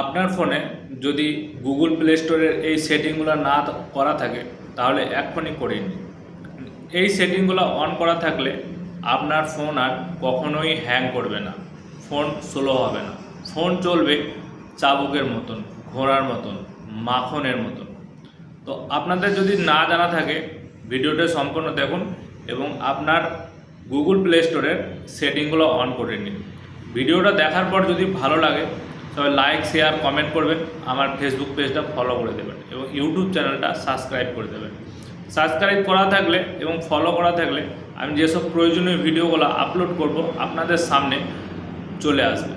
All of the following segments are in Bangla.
আপনার ফোনে যদি গুগল প্লে স্টোরের এই সেটিংগুলো না করা থাকে, তাহলে এক্ষুনি করে নিন। এই সেটিংগুলো অন করা থাকলে আপনার ফোন আর কখনোই হ্যাং করবে না। ফোন স্লো হবে না। ফোন চলবে চাবুকের মতন, ঘোড়ার মতন, মাখনের মতন। তো আপনাদের যদি না জানা থাকে, ভিডিওটা সম্পূর্ণ দেখুন এবং আপনার গুগল প্লে স্টোরের সেটিংগুলো অন করে নিন। ভিডিওটা দেখার পর যদি ভালো লাগে তবে লাইক শেয়ার কমেন্ট করবেন, আমার ফেসবুক পেজটা ফলো করে দেবেন এবং ইউটিউব চ্যানেলটা সাবস্ক্রাইব করে দেবেন। সাবস্ক্রাইব করা থাকলে এবং ফলো করা থাকলে আমি যেসব প্রয়োজনীয় ভিডিওগুলো আপলোড করব, আপনাদের সামনে চলে আসবে।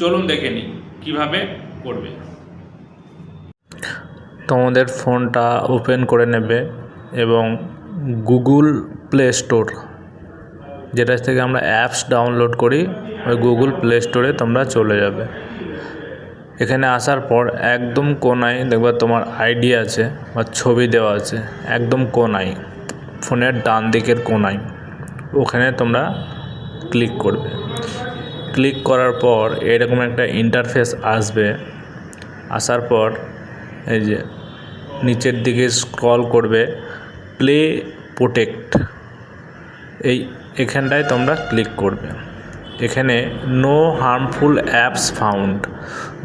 চলুন দেখে নিই কীভাবে করবে। তোমাদের ফোনটা ওপেন করে নেবে এবং গুগল প্লে স্টোর যেটা থেকে আমরা অ্যাপস ডাউনলোড করি, ওই গুগল প্লে স্টোরে তোমরা চলে যাবে। এখানে আসার পর একদম কোনায় দেখবে তোমার আইডি আছে বা ছবি দেওয়া আছে, একদম কোনায়, ফোনের ডান দিকের কোনায়। ওখানে তোমরা ক্লিক করবে। ক্লিক করার পর এরকম একটা ইন্টারফেস আসবে। আসার পর এই যে নিচের দিকে স্ক্রল করবে প্লে প্রোটেক্ট এই এখানটায় তোমরা ক্লিক করবে। এখানে নো হার্মফুল অ্যাপস ফাউন্ড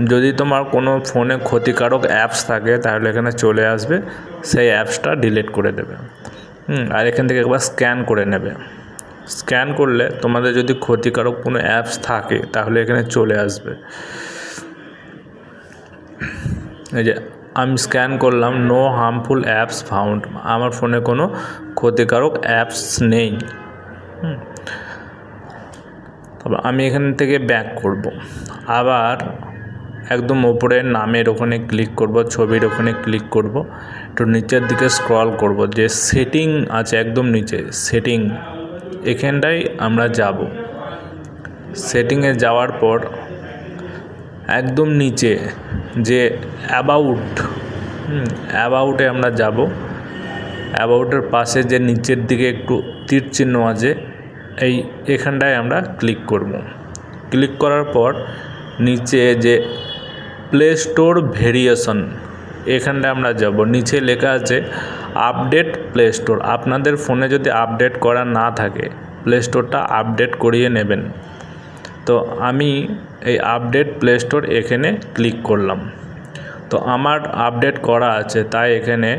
যদি তোমার কোনো ফোনে ক্ষতিকারক অ্যাপস থাকে, তাহলে এখানে চলে আসবে, সেই অ্যাপসটা ডিলিট করে দেবে। আর এখান থেকে একবার স্ক্যান করে নেবে। স্ক্যান করলে তোমাদের যদি ক্ষতিকারক কোনো অ্যাপস থাকে, তাহলে এখানে চলে আসবে। এই যে, আমি স্ক্যান করলাম নো হার্মফুল অ্যাপস ফাউন্ড আমার ফোনে কোনো ক্ষতিকারক অ্যাপস নেই। হুম। তবে আমি এখান থেকে ব্যাক করব। আবার একদম ওপরে নামের ওখানে ক্লিক করব, ছবির ওখানে ক্লিক করব, একটু নিচের দিকে স্ক্রল করব, যে সেটিং আছে একদম নিচে সেটিং এখানটায় আমরা যাব। সেটিংয়ে যাওয়ার পর একদম নিচে যে অ্যাবাউট অ্যাবাউটে আমরা যাব। অ্যাবাউটের পাশে যে নিচের দিকে একটু তীর চিহ্ন আছে এই এখানটায় আমরা ক্লিক করব। ক্লিক করার পর নিচে যে প্লে স্টোর ভেরিয়েশন এখানটায় আমরা যাব। নিচে লেখা আছে আপডেট প্লে স্টোর আপনাদের ফোনে যদি আপডেট করা না থাকে প্লে স্টোরটা আপডেট করিয়ে নেবেন। তো আমি এই আপডেট প্লে স্টোর এখানে ক্লিক করলাম। তো আমার আপডেট করা আছে, তাই এখানে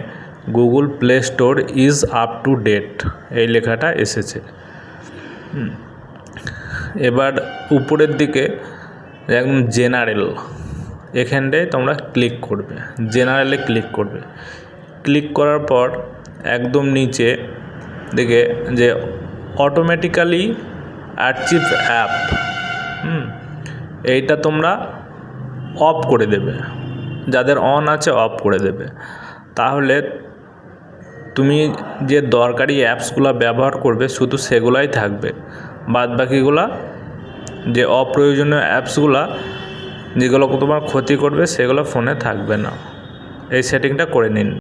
Google play store is up to date এই লেখাটা এসেছে। এবার উপরের দিকে একদম জেনারেল এখানটায় তোমরা ক্লিক করবে। জেনারেলে ক্লিক করবে। ক্লিক করার পর একদম নিচে দিকে যে অটোমেটিক্যালি অ্যাচিভ অ্যাপ হুম, এইটা তোমরা অফ করে দেবে। যাদের অন আছে অফ করে দেবে। তাহলে তুমি যে দরকারি অ্যাপসগুলো ব্যবহার করবে শুধু সেগুলাই থাকবে। বাদ বাকিগুলো যে অপ্রয়োজনীয় অ্যাপসগুলো যেগুলো তোমার ক্ষতি করবে সেগুলো ফোনে থাকবে না। এই সেটিংটা করে নিন।